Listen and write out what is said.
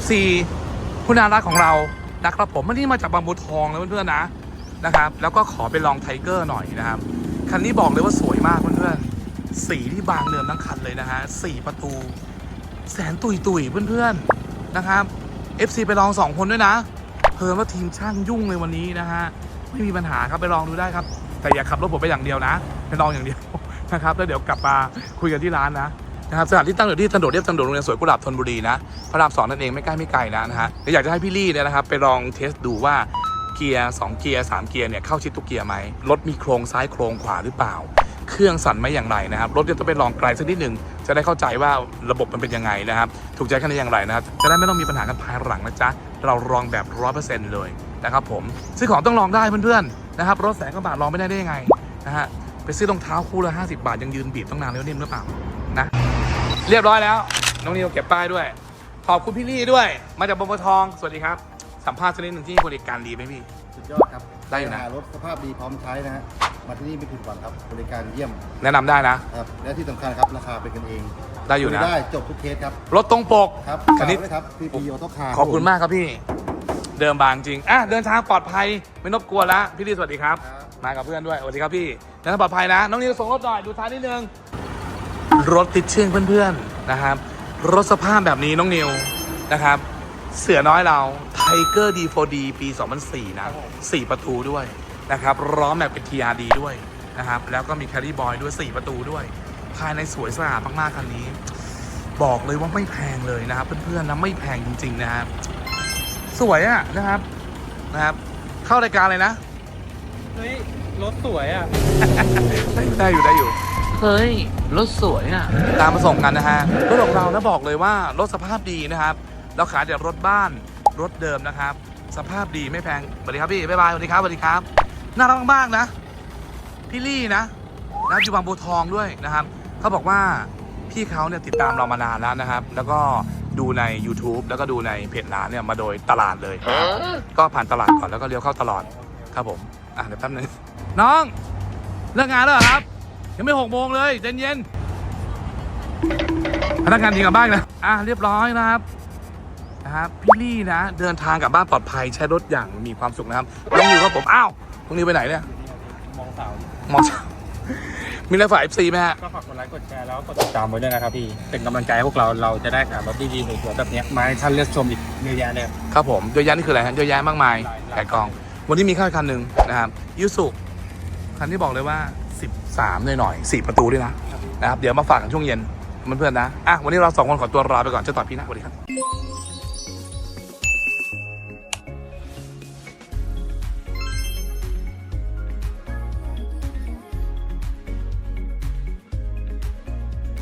FC คุณอารักของเรานะครับผมวันนี้มาจากบางบัวทองนะเพื่อนๆนะนะครับ แล้วก็ขอไปลองไทเกอร์หน่อยนะครับ คันนี้บอกเลยว่าสวยมากเพื่อนๆสีที่บางเดิมทั้งคันเลยนะฮะสี่ประตู แสนตุยตุยๆเพื่อนๆนะครับ FC ไปลองสองคนด้วยนะเพิ่มว่าทีมช่างยุ่งเลยวันนี้นะฮะไม่มีปัญหาครับไปลองดูได้ครับ แต่อย่าขับรถผมไปอย่างเดียวนะไปลองอย่างเดียวนะครับแล้วเดี๋ยวกลับมาคุยกันที่ร้านนะ นะครับสถานที่ตั้งอยู่ที่ถนนเรียบทางด่วนโรงเรียนสวยกุหลาบธนบุรีนะพระรามสองนั่นเองไม่ใกล้ไม่ไกลนะนะฮะเดี๋ยวอยากจะให้พี่ลี่เนี่ยนะครับไปลองเทสดูว่าเกียร์2เกียร์3เกียร์เนี่ยเข้าชิดทุกเกียร์ไหมรถมีโครงซ้ายโครงขวาหรือเปล่า เครื่องสั่นไหมอย่างไรนะครับรถจะต้องไปลองไกลสักนิดหนึ่งจะได้เข้าใจว่าระบบมันเป็นยังไงนะครับถูกใจกันได้อย่างไรนะครับจะได้ไม่ต้องมีปัญหากันภายหลังนะจ๊ะเราลองแบบร้อยเปอร์เซ็นต์เลยนะครับผมซื้อของต้องลองได้เพื่อนๆนะครับรถแสนกว่าบาทลองไม่ได้ได้ยังไงนะฮะไปซื้อรองเท้าคู่ละ50 บาทยังยืนบีบต้องนานแล้วนิ่มหรือเปล่านะ เรียบร้อยแล้ว น้องนิวเก็บป้ายด้วย ขอบคุณพี่ลี่ด้วย มาจากบมทอง สวัสดีครับ สัมภาษณ์สักนิดหนึ่งที่บริการดีไหมพี่ สุดยอดครับได้อยู่นะ หารถสภาพดีพร้อมใช้นะฮะมาที่นี่ไม่ผิดหวังครับ บริการเยี่ยมแนะนำได้นะ ครับ และที่สำคัญครับราคาเป็นกันเองได้อยู่นะคุได้จบทุกเคสครับ รถตรงปกครับคันนี้ ฝากด้วยครับพีพีออโต้คาร์ขอบคุณมากครับพี่ เดิมบางจริง อะเดินทางปลอดภัยไม่รบกวนละพี่ลี่สวัสดีครับครับ มากับเพื่อนด้วยสวัสดีครับพี่เดินทางปลอดภัยนะ น้องนิวส่งรถหน่อยดูท้ายนิดนึง รถติดเชื่องเพื่อนๆนะครับ รถสภาพแบบนี้น้องนิวนะครับ เสือน้อยเรา Tiger D4D ปี 2004 นะ 4 ประตูด้วยนะครับล้อแม็กเป็น TRD ด้วยนะครับ แล้วก็มี Carry Boy ด้วย 4 ประตูด้วย ภายในสวยสะอาดมากๆคันนี้ บอกเลยว่าไม่แพงเลยนะครับ เพื่อนๆนะไม่แพงจริง ๆ นะครับ สวยอะนะครับนะครับ เข้ารายการเลยนะเฮ้ยรถสวยอะได้อยู่ได้อยู่ เฮ้ย รถสวยอะ ตามมาส่งกันนะฮะรถของเรานะบอกเลยว่ารถสภาพดีนะครับเราขายแต่รถบ้านรถเดิมนะครับ สภาพดีไม่แพงสวัสดีครับพี่บ๊ายบายสวัสดีครับสวัสดีครับน่ารักมากๆนะ พี่ลี่นะนะอยู่บางบัวทองด้วยนะครับเขาบอกว่าพี่เขาเนี่ยติดตามเรามานานแล้วนะครับ แล้วก็ดูใน YouTube แล้วก็ดูในเพจร้านเนี่ยมาโดยตลาดเลยนะครับก็ผ่านตลาดก่อนแล้วก็เลี้ยวเข้าตลอดครับผม อะเดี๋ยวแป๊บนึงน้อง เลิกงานแล้วเหรอครับ ยังไม่หกโมงเลยเย็นเย็นๆพนักงานดีกลับบ้านนะอะเรียบร้อยนะครับนะครับพี่ลี่นะ เดินทางกลับบ้านปลอดภัยใช้รถอย่างมีความสุขนะครับน้องนิวครับผมอ้าวน้องนิวไปไหนเนี่ยมองเสามองมีอะไรฝากเอฟซีไหมฮะก็ฝากกดไลค์กดแชร์แล้วก็กดติดตามไว้ด้วยนะครับพี่เป็นกำลังใจให้พวกเราเราจะได้หารถดีๆสวยๆแบบเนี้ยมาให้ท่านเลือกชมอีกเยอะแยะเลยครับผมเยอะแยะนี่คืออะไรฮะเยอะแยะมากมายหลายหลายไก่กอง วันนี้มีข้าวคันหนึ่งนะครับยูสุคันที่บอกเลยว่า สามหน่อยๆสี่ประตูด้วยนะนะครับเดี๋ยวมาฝากกันช่วงเย็นเพื่อนๆนะอะวันนี้เราสองคนขอตัวลาไปก่อนเจะต่อพี่นะสวัสดีครับ